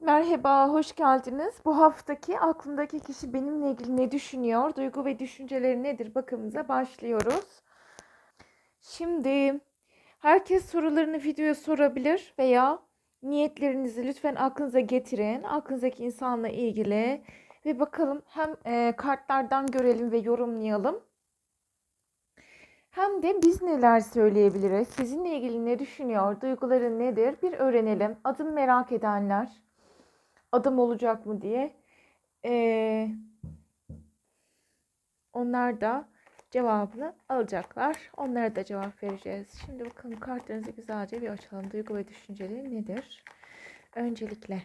Merhaba, hoş geldiniz. Bu haftaki aklımdaki kişi benimle ilgili ne düşünüyor, duygu ve düşünceleri nedir bakımıza başlıyoruz. Şimdi herkes sorularını videoya sorabilir veya niyetlerinizi lütfen aklınıza getirin. Aklınızdaki insanla ilgili ve bakalım hem e, kartlardan görelim ve yorumlayalım. Hem de biz neler söyleyebiliriz? Sizinle ilgili ne düşünüyor? Duyguları nedir? Bir öğrenelim. Adım merak edenler adım olacak mı diye. Ee, onlar da cevabını alacaklar. Onlara da cevap vereceğiz. Şimdi bakalım kartlarınızı güzelce bir açalım. Duygu ve düşünceleri nedir? Öncelikle.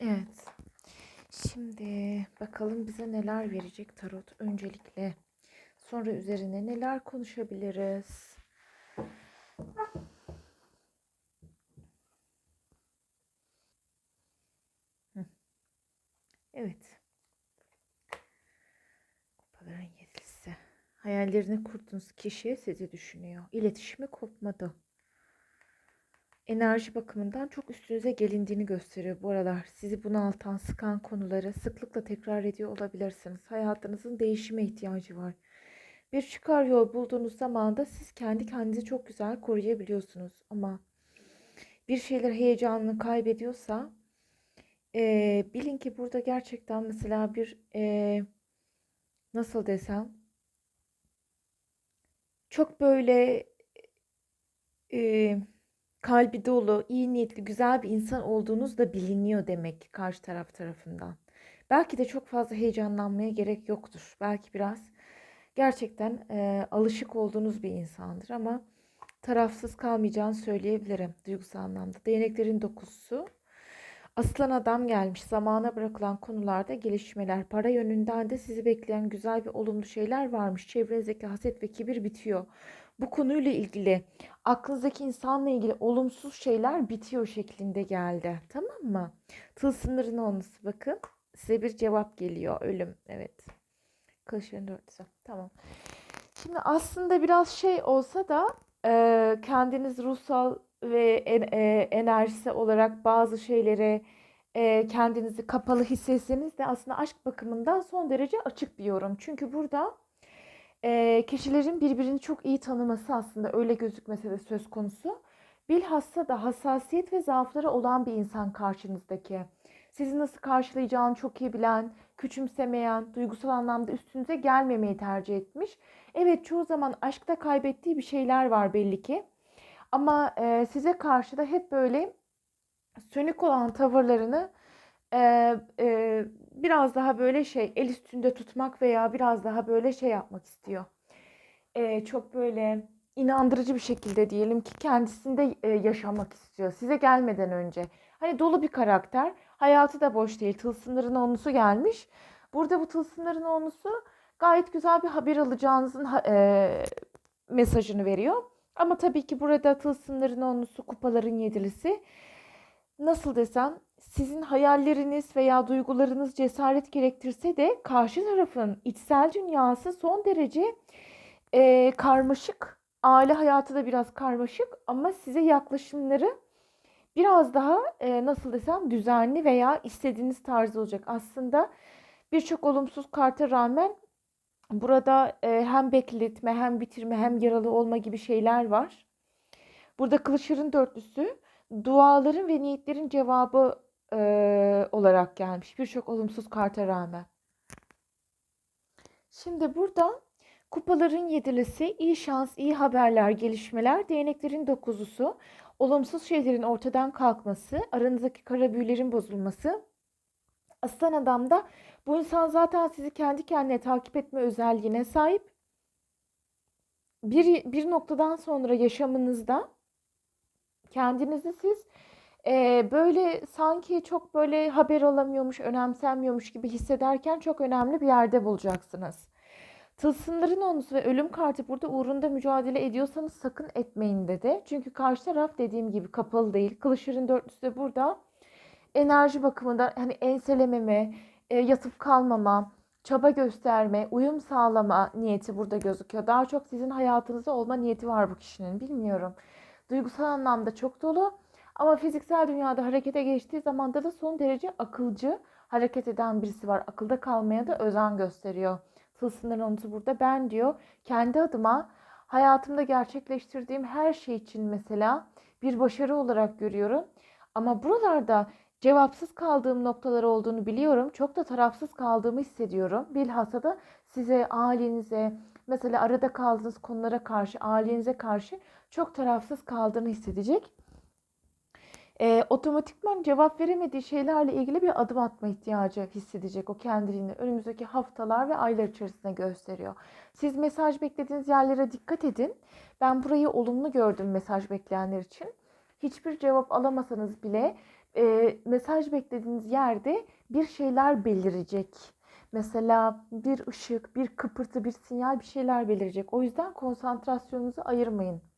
Evet. Şimdi bakalım bize neler verecek tarot öncelikle. Sonra üzerine neler konuşabiliriz? Evet. Kupaların yedilisi. Hayallerini kurduğunuz kişi sizi düşünüyor. İletişimi kopmadı enerji bakımından çok üstünüze gelindiğini gösteriyor bu aralar. Sizi bunaltan, sıkan konuları sıklıkla tekrar ediyor olabilirsiniz. Hayatınızın değişime ihtiyacı var. Bir çıkar yol bulduğunuz zaman da siz kendi kendinizi çok güzel koruyabiliyorsunuz. Ama bir şeyler heyecanını kaybediyorsa e, bilin ki burada gerçekten mesela bir e, nasıl desem çok böyle e, kalbi dolu, iyi niyetli, güzel bir insan olduğunuz da biliniyor demek karşı taraf tarafından. Belki de çok fazla heyecanlanmaya gerek yoktur. Belki biraz gerçekten e, alışık olduğunuz bir insandır ama tarafsız kalmayacağını söyleyebilirim duygusal anlamda. Değneklerin dokusu. Aslan adam gelmiş. Zamana bırakılan konularda gelişmeler. Para yönünden de sizi bekleyen güzel ve olumlu şeyler varmış. Çevrenizdeki haset ve kibir bitiyor bu konuyla ilgili aklınızdaki insanla ilgili olumsuz şeyler bitiyor şeklinde geldi. Tamam mı? Tılsımların olması bakın. Size bir cevap geliyor. Ölüm. Evet. Kılıçların dörtlüsü. Tamam. Şimdi aslında biraz şey olsa da e, kendiniz ruhsal ve en, e, enerjisi olarak bazı şeylere e, kendinizi kapalı hissetseniz de aslında aşk bakımından son derece açık bir yorum. Çünkü burada e, kişilerin birbirini çok iyi tanıması aslında öyle gözükmese de söz konusu. Bilhassa da hassasiyet ve zaafları olan bir insan karşınızdaki. Sizi nasıl karşılayacağını çok iyi bilen, küçümsemeyen, duygusal anlamda üstünüze gelmemeyi tercih etmiş. Evet çoğu zaman aşkta kaybettiği bir şeyler var belli ki. Ama e, size karşı da hep böyle sönük olan tavırlarını e, e, biraz daha böyle şey el üstünde tutmak veya biraz daha böyle şey yapmak istiyor. E, çok böyle inandırıcı bir şekilde diyelim ki kendisinde e, yaşamak istiyor. Size gelmeden önce. Hani dolu bir karakter. Hayatı da boş değil. Tılsımların onusu gelmiş. Burada bu tılsımların onusu gayet güzel bir haber alacağınızın e, mesajını veriyor. Ama tabii ki burada tılsımların onusu, kupaların yedilisi. Nasıl desem sizin hayalleriniz veya duygularınız cesaret gerektirse de karşı tarafın içsel dünyası son derece e, karmaşık Aile hayatı da biraz karmaşık ama size yaklaşımları biraz daha e, nasıl desem düzenli veya istediğiniz tarzda olacak. Aslında birçok olumsuz karta rağmen burada e, hem bekletme hem bitirme hem yaralı olma gibi şeyler var. Burada kılıçların dörtlüsü duaların ve niyetlerin cevabı e, olarak gelmiş birçok olumsuz karta rağmen. Şimdi burada kupaların yedilisi, iyi şans, iyi haberler, gelişmeler, değneklerin dokuzusu, olumsuz şeylerin ortadan kalkması, aranızdaki kara büyülerin bozulması. Aslan adamda bu insan zaten sizi kendi kendine takip etme özelliğine sahip. Bir, bir noktadan sonra yaşamınızda kendinizi siz e, böyle sanki çok böyle haber alamıyormuş, önemsenmiyormuş gibi hissederken çok önemli bir yerde bulacaksınız. Tılsımların onusu ve ölüm kartı burada uğrunda mücadele ediyorsanız sakın etmeyin dedi. Çünkü karşı taraf dediğim gibi kapalı değil. Kılıçların dörtlüsü de burada enerji bakımından hani enselememe, e, yatıp kalmama, çaba gösterme, uyum sağlama niyeti burada gözüküyor. Daha çok sizin hayatınızda olma niyeti var bu kişinin bilmiyorum. Duygusal anlamda çok dolu ama fiziksel dünyada harekete geçtiği zamanda da son derece akılcı hareket eden birisi var. Akılda kalmaya da özen gösteriyor. Tılsımların onusu burada ben diyor kendi adıma hayatımda gerçekleştirdiğim her şey için mesela bir başarı olarak görüyorum. Ama buralarda cevapsız kaldığım noktalar olduğunu biliyorum. Çok da tarafsız kaldığımı hissediyorum. Bilhassa da size, ailenize, mesela arada kaldığınız konulara karşı, ailenize karşı çok tarafsız kaldığını hissedecek. E, otomatikman cevap veremediği şeylerle ilgili bir adım atma ihtiyacı hissedecek o kendiliğini önümüzdeki haftalar ve aylar içerisinde gösteriyor. Siz mesaj beklediğiniz yerlere dikkat edin. Ben burayı olumlu gördüm mesaj bekleyenler için. Hiçbir cevap alamasanız bile e, mesaj beklediğiniz yerde bir şeyler belirecek. Mesela bir ışık, bir kıpırtı, bir sinyal bir şeyler belirecek. O yüzden konsantrasyonunuzu ayırmayın.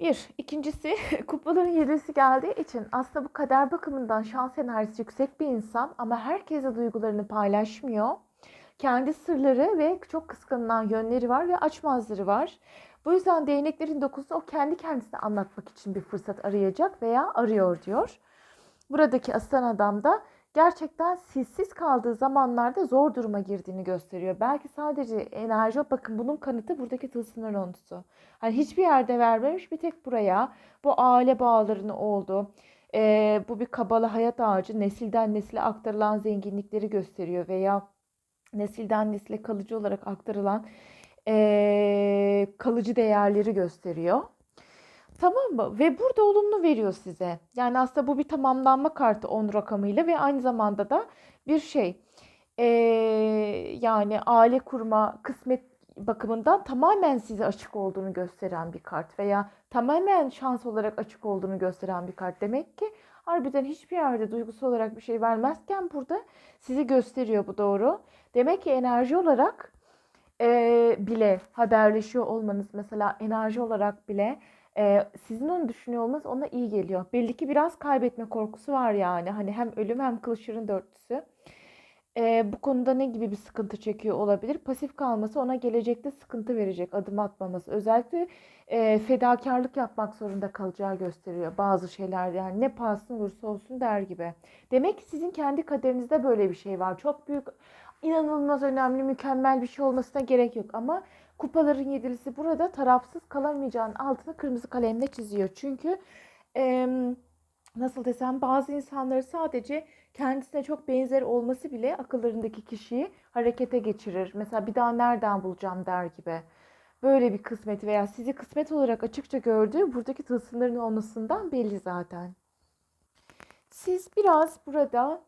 Bir. ikincisi kupaların yedisi geldiği için aslında bu kader bakımından şans enerjisi yüksek bir insan ama herkese duygularını paylaşmıyor. Kendi sırları ve çok kıskanılan yönleri var ve açmazları var. Bu yüzden değneklerin dokusu o kendi kendisine anlatmak için bir fırsat arayacak veya arıyor diyor. Buradaki aslan adam da gerçekten sessiz kaldığı zamanlarda zor duruma girdiğini gösteriyor. Belki sadece enerji bakın bunun kanıtı buradaki tılsımların ontusu. Hani hiçbir yerde vermemiş bir tek buraya bu aile bağlarını oldu. Ee, bu bir kabalı hayat ağacı nesilden nesile aktarılan zenginlikleri gösteriyor veya nesilden nesile kalıcı olarak aktarılan ee, kalıcı değerleri gösteriyor. Tamam mı? Ve burada olumlu veriyor size. Yani aslında bu bir tamamlanma kartı 10 rakamıyla ve aynı zamanda da bir şey. Ee, yani aile kurma, kısmet bakımından tamamen size açık olduğunu gösteren bir kart veya tamamen şans olarak açık olduğunu gösteren bir kart. Demek ki harbiden hiçbir yerde duygusal olarak bir şey vermezken burada sizi gösteriyor bu doğru. Demek ki enerji olarak e, bile haberleşiyor olmanız mesela enerji olarak bile e, sizin onu düşünüyor olmanız ona iyi geliyor. Belli ki biraz kaybetme korkusu var yani. Hani hem ölüm hem kılıçların dörtlüsü. E, bu konuda ne gibi bir sıkıntı çekiyor olabilir? Pasif kalması ona gelecekte sıkıntı verecek adım atmaması. Özellikle e, fedakarlık yapmak zorunda kalacağı gösteriyor bazı şeyler yani ne pahasına olursa olsun der gibi. Demek ki sizin kendi kaderinizde böyle bir şey var. Çok büyük inanılmaz önemli mükemmel bir şey olmasına gerek yok ama kupaların yedilisi burada tarafsız kalamayacağın altını kırmızı kalemle çiziyor. Çünkü e, nasıl desem bazı insanları sadece kendisine çok benzer olması bile akıllarındaki kişiyi harekete geçirir. Mesela bir daha nereden bulacağım der gibi. Böyle bir kısmet veya sizi kısmet olarak açıkça gördüğü buradaki tılsımların olmasından belli zaten. Siz biraz burada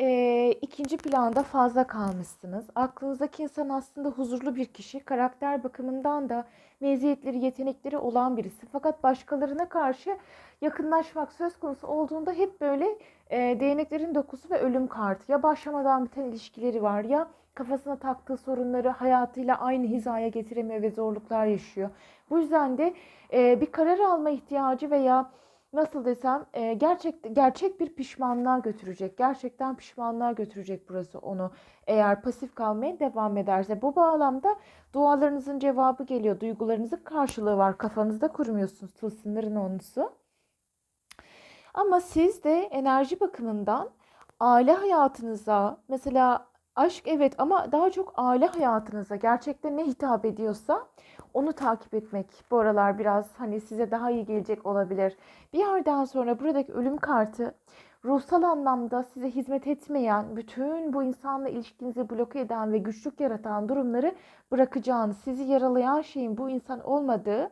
e, ikinci planda fazla kalmışsınız. Aklınızdaki insan aslında huzurlu bir kişi. Karakter bakımından da meziyetleri, yetenekleri olan birisi. Fakat başkalarına karşı yakınlaşmak söz konusu olduğunda hep böyle e, değneklerin dokusu ve ölüm kartı. Ya başlamadan biten ilişkileri var ya kafasına taktığı sorunları hayatıyla aynı hizaya getiremiyor ve zorluklar yaşıyor. Bu yüzden de e, bir karar alma ihtiyacı veya nasıl desem e, gerçek gerçek bir pişmanlığa götürecek. Gerçekten pişmanlığa götürecek burası onu. Eğer pasif kalmaya devam ederse bu bağlamda dualarınızın cevabı geliyor. Duygularınızın karşılığı var. Kafanızda kurmuyorsunuz tılsımların onusu. Ama siz de enerji bakımından aile hayatınıza mesela aşk evet ama daha çok aile hayatınıza gerçekten ne hitap ediyorsa onu takip etmek bu aralar biraz hani size daha iyi gelecek olabilir. Bir yerden sonra buradaki ölüm kartı ruhsal anlamda size hizmet etmeyen, bütün bu insanla ilişkinizi bloke eden ve güçlük yaratan durumları bırakacağınız, sizi yaralayan şeyin bu insan olmadığı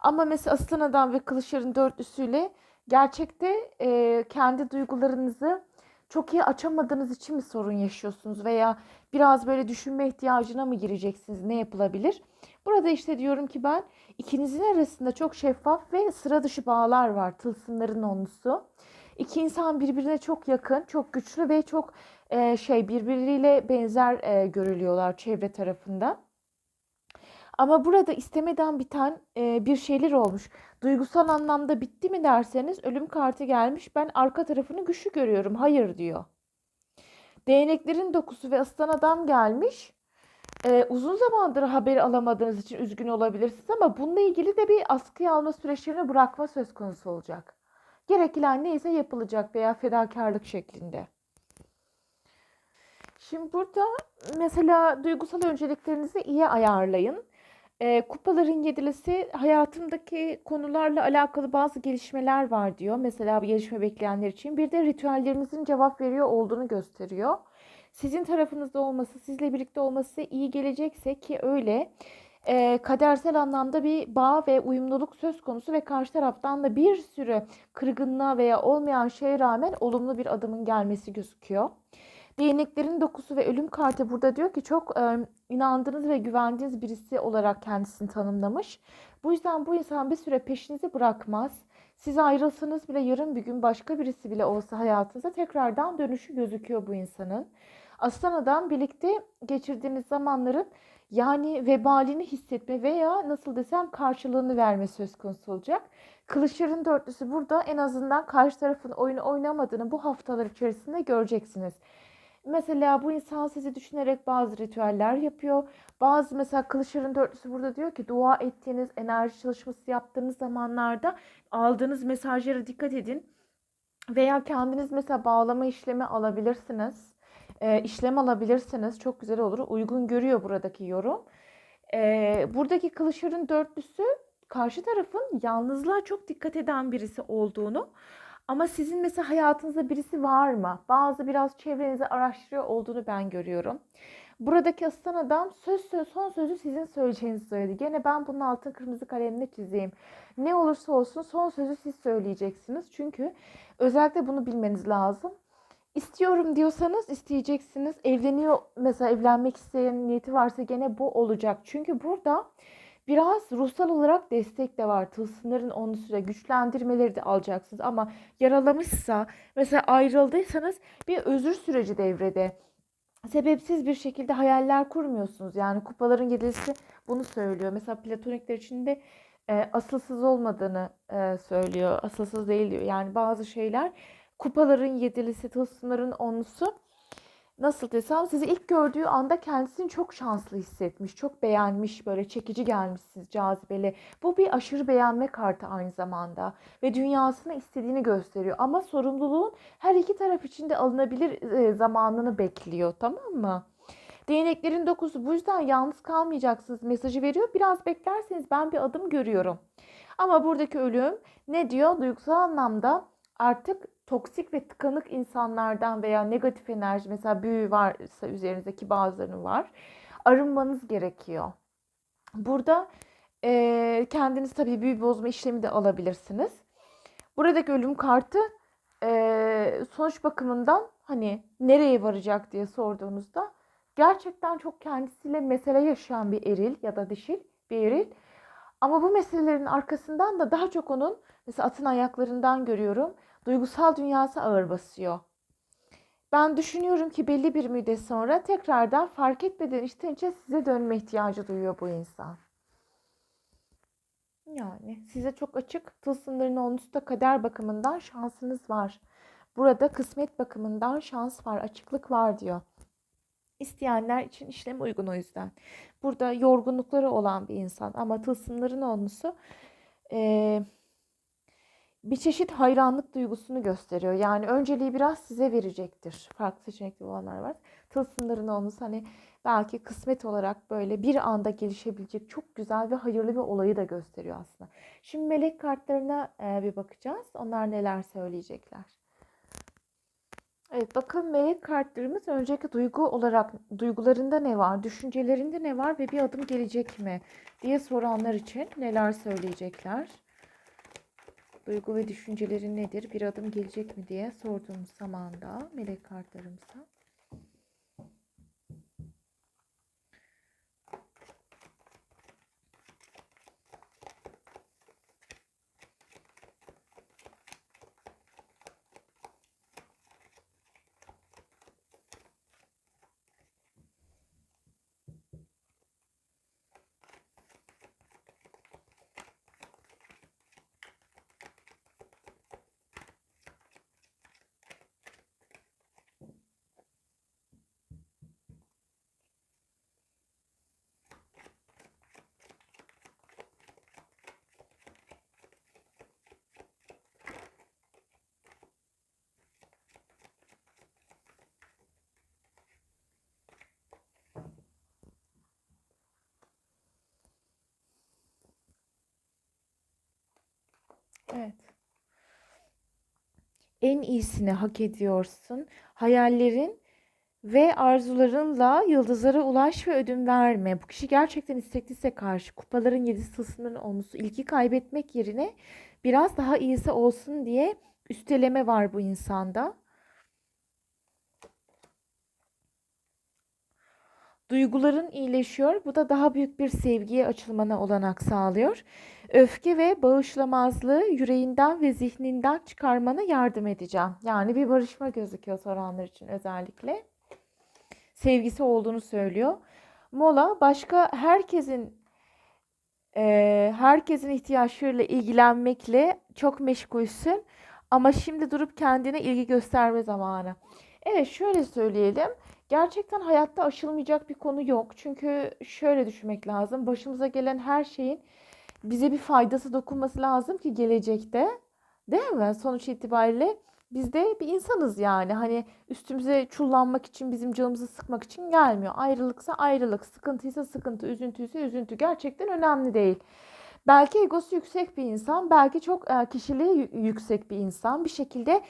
ama mesela Aslan Adam ve Kılıçların dörtlüsüyle gerçekte e, kendi duygularınızı çok iyi açamadığınız için mi sorun yaşıyorsunuz veya biraz böyle düşünme ihtiyacına mı gireceksiniz? Ne yapılabilir? Burada işte diyorum ki ben ikinizin arasında çok şeffaf ve sıra dışı bağlar var. Tılsımların onlusu. İki insan birbirine çok yakın, çok güçlü ve çok e, şey birbiriyle benzer e, görülüyorlar çevre tarafından. Ama burada istemeden biten e, bir şeyler olmuş. Duygusal anlamda bitti mi derseniz ölüm kartı gelmiş. Ben arka tarafını güçlü görüyorum. Hayır diyor. Değneklerin dokusu ve ıslan adam gelmiş. E, uzun zamandır haberi alamadığınız için üzgün olabilirsiniz ama bununla ilgili de bir askıya alma süreçlerini bırakma söz konusu olacak. Gerekilen neyse yapılacak veya fedakarlık şeklinde. Şimdi burada mesela duygusal önceliklerinizi iyi ayarlayın. E, kupaların yedilisi hayatımdaki konularla alakalı bazı gelişmeler var diyor. Mesela bir gelişme bekleyenler için. Bir de ritüellerinizin cevap veriyor olduğunu gösteriyor. Sizin tarafınızda olması, sizle birlikte olması iyi gelecekse ki öyle e, kadersel anlamda bir bağ ve uyumluluk söz konusu ve karşı taraftan da bir sürü kırgınlığa veya olmayan şeye rağmen olumlu bir adımın gelmesi gözüküyor. Değneklerin dokusu ve ölüm kartı burada diyor ki çok e, inandığınız ve güvendiğiniz birisi olarak kendisini tanımlamış. Bu yüzden bu insan bir süre peşinizi bırakmaz. Siz ayrılsanız bile yarın bir gün başka birisi bile olsa hayatınıza tekrardan dönüşü gözüküyor bu insanın. Aslan adam birlikte geçirdiğiniz zamanların yani vebalini hissetme veya nasıl desem karşılığını verme söz konusu olacak. Kılıçların dörtlüsü burada en azından karşı tarafın oyunu oynamadığını bu haftalar içerisinde göreceksiniz. Mesela bu insan sizi düşünerek bazı ritüeller yapıyor. Bazı mesela kılıçların dörtlüsü burada diyor ki dua ettiğiniz, enerji çalışması yaptığınız zamanlarda aldığınız mesajlara dikkat edin. Veya kendiniz mesela bağlama işlemi alabilirsiniz. E, işlem alabilirsiniz. Çok güzel olur. Uygun görüyor buradaki yorum. E, buradaki kılıçların dörtlüsü karşı tarafın yalnızlığa çok dikkat eden birisi olduğunu ama sizin mesela hayatınızda birisi var mı? Bazı biraz çevrenizi araştırıyor olduğunu ben görüyorum. Buradaki aslan adam söz söz son sözü sizin söyleyeceğinizi söyledi. Gene ben bunun altın kırmızı kalemle çizeyim. Ne olursa olsun son sözü siz söyleyeceksiniz. Çünkü özellikle bunu bilmeniz lazım. İstiyorum diyorsanız isteyeceksiniz. Evleniyor mesela evlenmek isteyen niyeti varsa gene bu olacak. Çünkü burada Biraz ruhsal olarak destek de var. Tılsımların onu süre güçlendirmeleri de alacaksınız. Ama yaralamışsa mesela ayrıldıysanız bir özür süreci devrede. Sebepsiz bir şekilde hayaller kurmuyorsunuz. Yani kupaların yedilisi bunu söylüyor. Mesela platonikler içinde e, asılsız olmadığını e, söylüyor. Asılsız değil diyor. Yani bazı şeyler kupaların yedilisi, tılsımların onusu nasıl desem sizi ilk gördüğü anda kendisini çok şanslı hissetmiş, çok beğenmiş, böyle çekici gelmişsiniz, cazibeli. Bu bir aşırı beğenme kartı aynı zamanda ve dünyasına istediğini gösteriyor. Ama sorumluluğun her iki taraf için de alınabilir e, zamanını bekliyor, tamam mı? Değneklerin dokuzu bu yüzden yalnız kalmayacaksınız mesajı veriyor. Biraz beklerseniz ben bir adım görüyorum. Ama buradaki ölüm ne diyor? Duygusal anlamda artık toksik ve tıkanık insanlardan veya negatif enerji mesela büyü varsa üzerinizdeki bazılarının var. Arınmanız gerekiyor. Burada e, kendiniz tabii büyü bozma işlemi de alabilirsiniz. Buradaki ölüm kartı e, sonuç bakımından hani nereye varacak diye sorduğunuzda gerçekten çok kendisiyle mesele yaşayan bir eril ya da dişil bir eril. Ama bu meselelerin arkasından da daha çok onun mesela atın ayaklarından görüyorum duygusal dünyası ağır basıyor. Ben düşünüyorum ki belli bir müddet sonra tekrardan fark etmeden içten içe size dönme ihtiyacı duyuyor bu insan. Yani size çok açık olması da kader bakımından şansınız var. Burada kısmet bakımından şans var, açıklık var diyor. İsteyenler için işlem uygun o yüzden. Burada yorgunlukları olan bir insan ama tılsımların olması eee bir çeşit hayranlık duygusunu gösteriyor. Yani önceliği biraz size verecektir. Farklı seçenekli olanlar var. Tılsımların olması hani belki kısmet olarak böyle bir anda gelişebilecek çok güzel ve hayırlı bir olayı da gösteriyor aslında. Şimdi melek kartlarına e, bir bakacağız. Onlar neler söyleyecekler. Evet bakın melek kartlarımız önceki duygu olarak duygularında ne var, düşüncelerinde ne var ve bir adım gelecek mi diye soranlar için neler söyleyecekler. Duygu ve düşünceleri nedir? Bir adım gelecek mi diye sorduğumuz zamanda melek kartlarımıza. Evet. En iyisini hak ediyorsun. Hayallerin ve arzularınla yıldızlara ulaş ve ödün verme. Bu kişi gerçekten istekliyse karşı kupaların yedi tılsımının olması ilgi kaybetmek yerine biraz daha iyisi olsun diye üsteleme var bu insanda. Duyguların iyileşiyor. Bu da daha büyük bir sevgiye açılmana olanak sağlıyor. Öfke ve bağışlamazlığı yüreğinden ve zihninden çıkarmana yardım edeceğim. Yani bir barışma gözüküyor soranlar için özellikle. Sevgisi olduğunu söylüyor. Mola başka herkesin e, herkesin ihtiyaçlarıyla ilgilenmekle çok meşgulsün. Ama şimdi durup kendine ilgi gösterme zamanı. Evet şöyle söyleyelim. Gerçekten hayatta aşılmayacak bir konu yok. Çünkü şöyle düşünmek lazım. Başımıza gelen her şeyin bize bir faydası dokunması lazım ki gelecekte. Değil mi? Sonuç itibariyle biz de bir insanız yani. Hani üstümüze çullanmak için, bizim canımızı sıkmak için gelmiyor. Ayrılıksa ayrılık, sıkıntıysa sıkıntı, üzüntüyse üzüntü gerçekten önemli değil. Belki egosu yüksek bir insan, belki çok e, kişiliği yüksek bir insan bir şekilde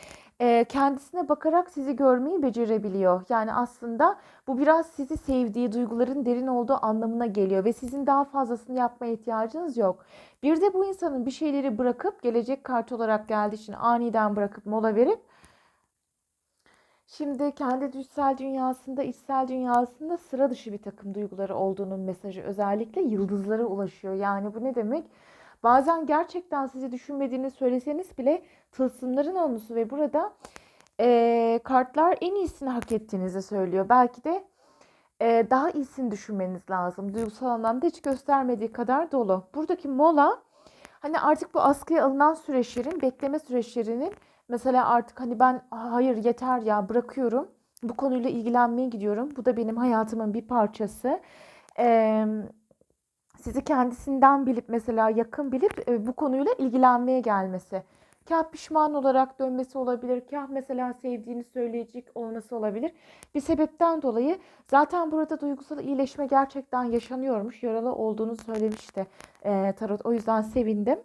kendisine bakarak sizi görmeyi becerebiliyor. Yani aslında bu biraz sizi sevdiği, duyguların derin olduğu anlamına geliyor ve sizin daha fazlasını yapmaya ihtiyacınız yok. Bir de bu insanın bir şeyleri bırakıp gelecek kart olarak geldiği için aniden bırakıp mola verip Şimdi kendi düşsel dünyasında, içsel dünyasında sıra dışı bir takım duyguları olduğunun mesajı özellikle yıldızlara ulaşıyor. Yani bu ne demek? Bazen gerçekten sizi düşünmediğini söyleseniz bile tılsımların olması ve burada e, kartlar en iyisini hak ettiğinizi söylüyor. Belki de e, daha iyisini düşünmeniz lazım. Duygusal anlamda hiç göstermediği kadar dolu. Buradaki mola hani artık bu askıya alınan süreçlerin, bekleme süreçlerinin mesela artık hani ben hayır yeter ya bırakıyorum. Bu konuyla ilgilenmeye gidiyorum. Bu da benim hayatımın bir parçası. Eee sizi kendisinden bilip mesela yakın bilip e, bu konuyla ilgilenmeye gelmesi. Kah pişman olarak dönmesi olabilir, kah mesela sevdiğini söyleyecek olması olabilir. Bir sebepten dolayı zaten burada duygusal iyileşme gerçekten yaşanıyormuş. Yaralı olduğunu söylemişti e, Tarot. O yüzden sevindim.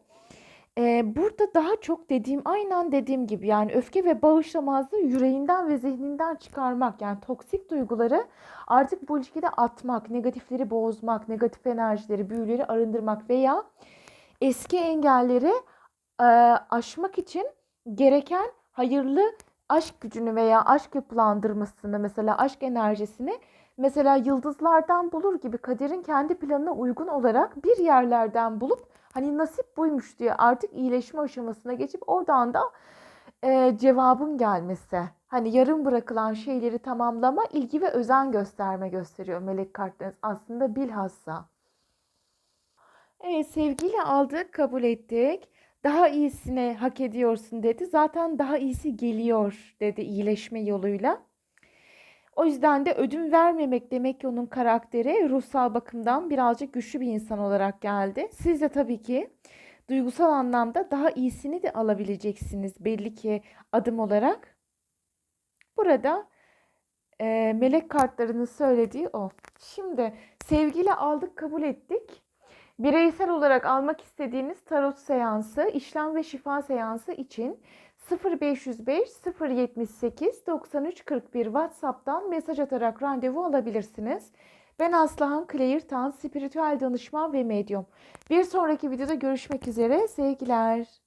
Ee, burada daha çok dediğim, aynen dediğim gibi yani öfke ve bağışlamazlığı yüreğinden ve zihninden çıkarmak. Yani toksik duyguları artık bu ilişkide atmak, negatifleri bozmak, negatif enerjileri, büyüleri arındırmak veya eski engelleri e, aşmak için gereken hayırlı aşk gücünü veya aşk yapılandırmasını mesela aşk enerjisini mesela yıldızlardan bulur gibi kaderin kendi planına uygun olarak bir yerlerden bulup hani nasip buymuş diye artık iyileşme aşamasına geçip oradan da e, cevabın gelmesi. Hani yarım bırakılan şeyleri tamamlama, ilgi ve özen gösterme gösteriyor melek kartlarınız aslında bilhassa. Evet, sevgiyle aldık, kabul ettik. Daha iyisini hak ediyorsun dedi. Zaten daha iyisi geliyor dedi iyileşme yoluyla. O yüzden de ödün vermemek demek ki onun karakteri ruhsal bakımdan birazcık güçlü bir insan olarak geldi. Siz de tabii ki duygusal anlamda daha iyisini de alabileceksiniz belli ki adım olarak. Burada e, melek kartlarının söylediği o. Şimdi sevgiyle aldık, kabul ettik. Bireysel olarak almak istediğiniz tarot seansı, işlem ve şifa seansı için 0505 078 93 41 WhatsApp'tan mesaj atarak randevu alabilirsiniz. Ben Aslıhan Tan, spiritüel danışman ve medyum. Bir sonraki videoda görüşmek üzere. Sevgiler.